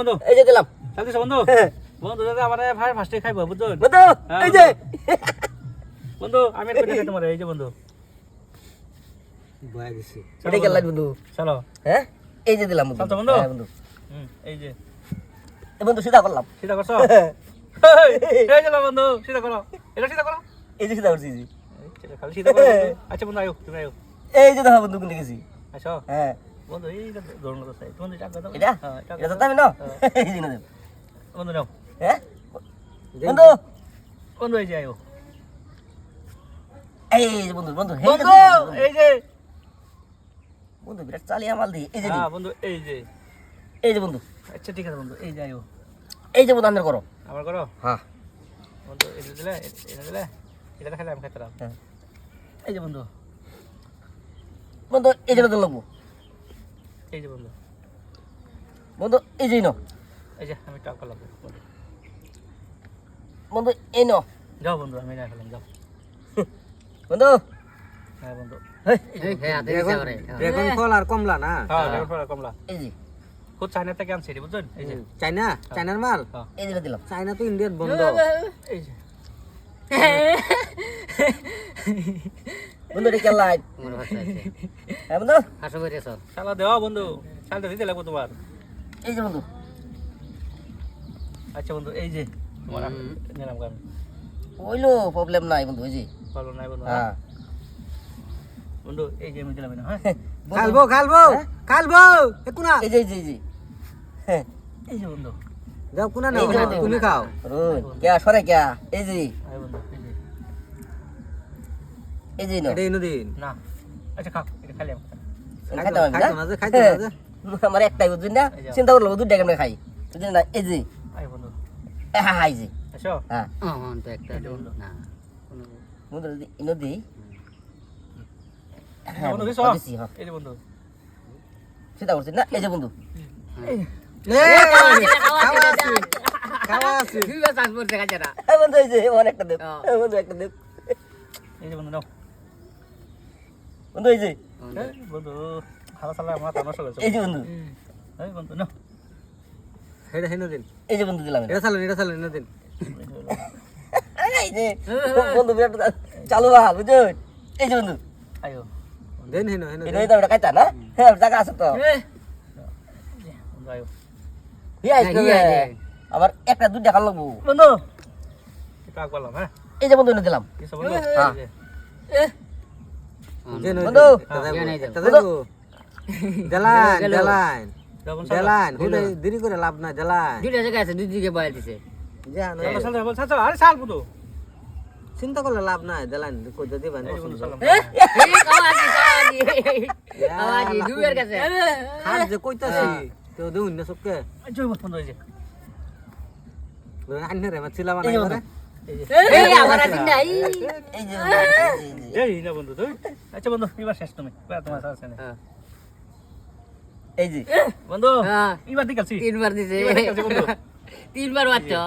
বন্ধু। এই যে দিলাম। চাল বন্ধু? বন্ধু দাদা আমার ভাই ফার্স্টে খাইবো বুঝছ? বন্ধু এই যে। বন্ধু। আমি আর কইতে তোমার এই যে বন্ধু। বয়া দিছি। এটা গেল বন্ধু? চলো। হ্যাঁ? এই যে দিলাম বন্ধু? হ্যাঁ, বন্ধু। এই যে। এই বন্ধু সিধা করলাম। সিধা করছ? এই, এই যে বন্ধু সিধা করো। এটা সিধা করো? এই যে সিধা করছি এই যে। এই, এটা খালি সিধা করো আচ্ছা বন্ধু আয়ো তুমি আয়ো। এই যে দেখো বন্ধু কোনটা গেছি। আসো হ্যাঁ। বন্ধু এই যে ধরুন তো সাই বন্ধু টাকা দাও এটা হ্যাঁ এটা দাও। আমি না হ্যাঁ। এই বন্ধু নাও হ্যাঁ বন্ধু বন্ধু এই যে আয়ো এই বন্ধু বন্ধু এই বন্ধু এই যে বন্ধু বিরাট চালিয়ে মাল দি এই যে হ্যাঁ বন্ধু এই যে এই যে বন্ধু আচ্ছা ঠিক আছে বন্ধু এই যে আয়ো এই যে বন্ধু আন্দার করো আবার করো হ্যাঁ বন্ধু এটা দিলে এটা দিলে এটা খাইলে আমি হ্যাঁ। এই যে বন্ধু বন্ধু এই যে লাগবো এই যে বন্ধু। বন্ধু এই যে ন এই যে আমি টাকা লাগবে। বন্ধু এই ন যাও বন্ধু আমি না খেলাম যাও। বন্ধু। হ্যাঁ বন্ধু। ড্রাগন ড্রাগন ফল আর কমলা না? হ্যাঁ। ড্রাগন ফল আর কমলা। এই যে। খুব চায়না থেকে আনছি বুঝছেন? এই যে। চাইনা চাইনার মাল? হ্যাঁ। এই যে দিলাম। চাইনা তো ইন্ডিয়ার বন্ধ। এই যে। বন্ধু কেন লাইট হ্যাঁ বন্ধু? শালা দেওয়া বন্ধু শালটা দিতে লাগবো তোমার। এই যে বন্ধু। আচ্ছা বন্ধু এই যে তোমার নিলাম আমি ওইলো প্রবলেম নাই বন্ধু ওই যে। ভালো নাই বন্ধু হ্যাঁ। বন্ধু এই যে আমি দিলাম না হ্যাঁ? বন্ধু, খালবো খালবো খালবো এ কুনা? এই যে এই যে এই যে। হ্যাঁ এই যে বন্ধু। যাও কুনা না এই যে বন্ধু। তুমি খাও। রোজ কেয়া সরে কেয়া। এই যে এই যে। এই যে ন এটা ইনুদিন। না। আচ্ছা খাও এটা আমি খাইতো না? না? যে, খাইতো আমার একটাই বুঝছেন না? এই চিন্তা করল দুধ কেমন খাই? বুঝলেন না? এই যে। আয় বন্ধু। হ্যাঁ হ্যাঁ এই যে। আসো। হ্যাঁ। এই যে বন্ধু। বন্ধু ইনো হ্যাঁ বন্ধু দিছো হ্যাঁ। এই যে বন্ধু। চিন্তা করছেন না? এই যে বন্ধু। এ, খাওয়া আছে খাওয়া আছে এই বন্ধু এই যে অনেকটা দেব। এই বন্ধু একটা দেব। এই যে বন্ধু নাও। বন্ধু এই যে। বন্ধু। খালা সালা আমার তামাশা করেছে। এই যে বন্ধু। এই বন্ধু নাও। এটা ইনুদিন এই যে বন্ধু দিলাম এটা। এটা চালুন এটা চালুন ইনুদিন এই যে। বন্ধু বিরাট চালু ভালো বুঝছেন এই যে বন্ধু। আয়ো। দেন হেনো হেনো এটা তো এটা খাইতা না? হ্যাঁ জায়গা আছে তো। বন্ধু আয়ো। ইয়া ইয়া আবার একটা দুধ দেখা লাগবো। বন্ধু। এটা করলাম হ্যাঁ। এই যে বন্ধু এনে দিলাম। কিছু বন্ধু? হ্যাঁ। দেলান দেলান দেলান। হুলে দেরি করে লাভ নাই দেলান দুইটা জায়গা আছে দুই দিকে বয়াল দিছে আরে চাল বন্ধু চিন্তা করলে লাভ নাই দেলান কই তো দিবেন। আওয়াজি দুইয়ের কাছে হাত যে কইতাছি তো দেউন না সবকে এই যে বন্ধু এই যে আন্নে রে মাছিলা বানাই এই আমার নাই। এই না বন্ধু তুই আচ্ছা বন্ধু এবার শেষ তুমি। এবার তোমার আছে না। এই যে। বন্ধু হ্যাঁ। এবার তিনবার দিছে। তিনবার বাচ্চা